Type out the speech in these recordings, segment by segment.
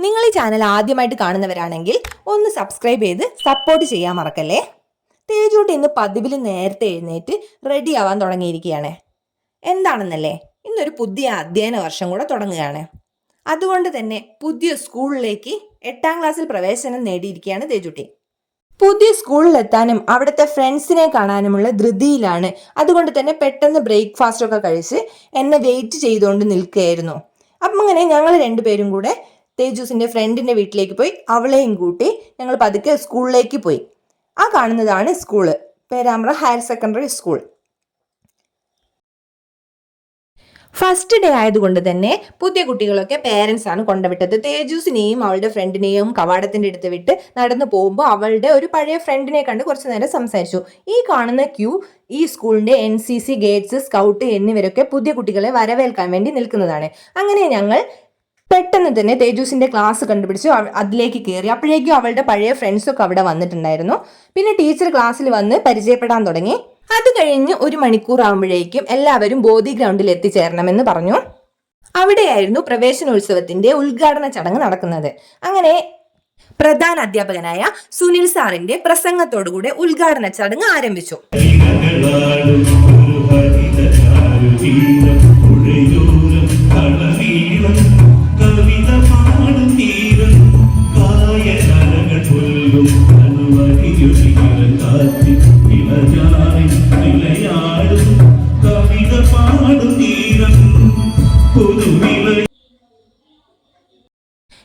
നിങ്ങൾ ഈ ചാനൽ ആദ്യമായിട്ട് കാണുന്നവരാണെങ്കിൽ ഒന്ന് സബ്സ്ക്രൈബ് ചെയ്ത് സപ്പോർട്ട് ചെയ്യാൻ മറക്കല്ലേ? തേജോട്ട് ഇന്ന് പതിവിൽ നേരത്തെ എഴുന്നേറ്റ് റെഡി ആവാൻ തുടങ്ങിയിരിക്കുകയാണ്. എന്താണെന്നല്ലേ? ഇന്നൊരു പുതിയ അധ്യയന വർഷം കൂടെ തുടങ്ങുകയാണ്. അതുകൊണ്ട് തന്നെ പുതിയ സ്കൂളിലേക്ക് എട്ടാം ക്ലാസ്സിൽ പ്രവേശനം നേടിയിരിക്കുകയാണ് തേജുട്ടി പുതിയ സ്കൂളിലെത്താനും അവിടുത്തെ ഫ്രണ്ട്സിനെ കാണാനുമുള്ള ധൃതിയിലാണ്. അതുകൊണ്ട് തന്നെ പെട്ടെന്ന് ബ്രേക്ക്ഫാസ്റ്റ് ഒക്കെ കഴിച്ച് എന്നെ വെയിറ്റ് ചെയ്തുകൊണ്ട് നിൽക്കുകയായിരുന്നു. അപ്പം അങ്ങനെ ഞങ്ങൾ രണ്ടുപേരും കൂടെ തേജൂസിന്റെ ഫ്രണ്ടിന്റെ വീട്ടിലേക്ക് പോയി അവളെയും കൂട്ടി ഞങ്ങൾ പതുക്കെ സ്കൂളിലേക്ക് പോയി. ആ കാണുന്നതാണ് school Perambra higher secondary school. First day ആയതുകൊണ്ട് തന്നെ പുതിയ കുട്ടികളൊക്കെ പേരൻസ് ആണ് കൊണ്ടുവിട്ടത്. തേജൂസിനെയും അവളുടെ ഫ്രണ്ടിനെയും കവാടത്തിന്റെ അടുത്ത് വിട്ട് നടന്നു പോകുമ്പോൾ അവളുടെ ഒരു പഴയ ഫ്രണ്ടിനെ കണ്ട് കുറച്ചു നേരം സംസാരിച്ചു. ഈ കാണുന്ന ക്യൂ ഈ സ്കൂളിന്റെ N C C guides scout എന്നിവരൊക്കെ പുതിയ കുട്ടികളെ വരവേൽക്കാൻ വേണ്ടി നിൽക്കുന്നതാണ്. അങ്ങനെ ഞങ്ങൾ പെട്ടെന്ന് തന്നെ തേജൂസിന്റെ ക്ലാസ് കണ്ടുപിടിച്ചു. അതിലേക്ക് കയറി അപ്പോഴേക്കും അവളുടെ പഴയ ഫ്രണ്ട്സൊക്കെ അവിടെ വന്നിട്ടുണ്ടായിരുന്നു. പിന്നെ ടീച്ചർ ക്ലാസ്സിൽ വന്ന് പരിചയപ്പെടാൻ തുടങ്ങി. അത് കഴിഞ്ഞ് ഒരു മണിക്കൂർ ആകുമ്പോഴേക്കും എല്ലാവരും ബോധി ഗ്രൗണ്ടിൽ എത്തിച്ചേരണമെന്ന് പറഞ്ഞു. അവിടെയായിരുന്നു പ്രവേശനോത്സവത്തിന്റെ ഉദ്ഘാടന ചടങ്ങ് നടക്കുന്നത്. അങ്ങനെ പ്രധാന അധ്യാപകനായ സുനിൽ സാറിന്റെ പ്രസംഗത്തോടുകൂടെ ഉദ്ഘാടന ചടങ്ങ് ആരംഭിച്ചു.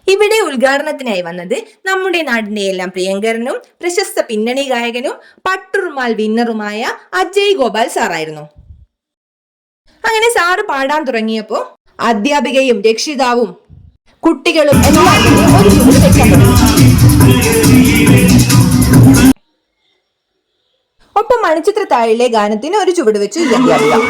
ഇവിടെ ഉദ്ഘാടനത്തിനായി വന്നത് നമ്മുടെ നാടിന്റെ എല്ലാം പ്രിയങ്കരനും പ്രശസ്ത പിന്നണി ഗായകനും പട്ടുറുമാൽ വിന്നറുമായ അജയ് ഗോപാൽ സാറായിരുന്നു അങ്ങനെ സാറ് പാടാൻ തുടങ്ങിയപ്പോ അധ്യാപികയും രക്ഷിതാവും കുട്ടികളും എല്ലാം ഒപ്പം മണിച്ചിത്ര താഴിലെ ഗാനത്തിന് ഒരു ചുവട് വെച്ച് ഈ അധ്യാപിക തോം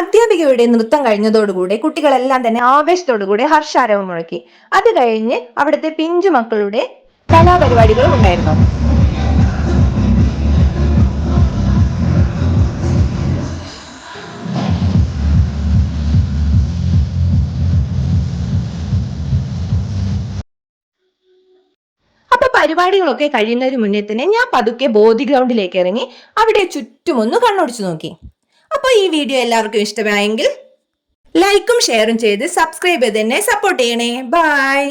അധ്യാപികയുടെ നൃത്തം കഴിഞ്ഞതോടുകൂടെ കുട്ടികളെല്ലാം തന്നെ ആവേശത്തോടുകൂടി ഹർഷാരവം മുഴക്കി. അത് കഴിഞ്ഞ് അവിടുത്തെ പിഞ്ചു മക്കളുടെ കലാപരിപാടികളും ഉണ്ടായിരുന്നു. പരിപാടികളൊക്കെ കഴിയുന്നതിന് മുന്നേ തന്നെ ഞാൻ പതുക്കെ ബോധി ഗ്രൗണ്ടിലേക്ക് ഇറങ്ങി അവിടെ ചുറ്റുമൊന്ന് കണ്ണോടിച്ചു നോക്കി. അപ്പൊ ഈ വീഡിയോ എല്ലാവർക്കും ഇഷ്ടമായെങ്കിൽ ലൈക്കും ഷെയറും ചെയ്ത് സബ്സ്ക്രൈബ് ചെയ്ത് സപ്പോർട്ട് ചെയ്യണേ. ബൈ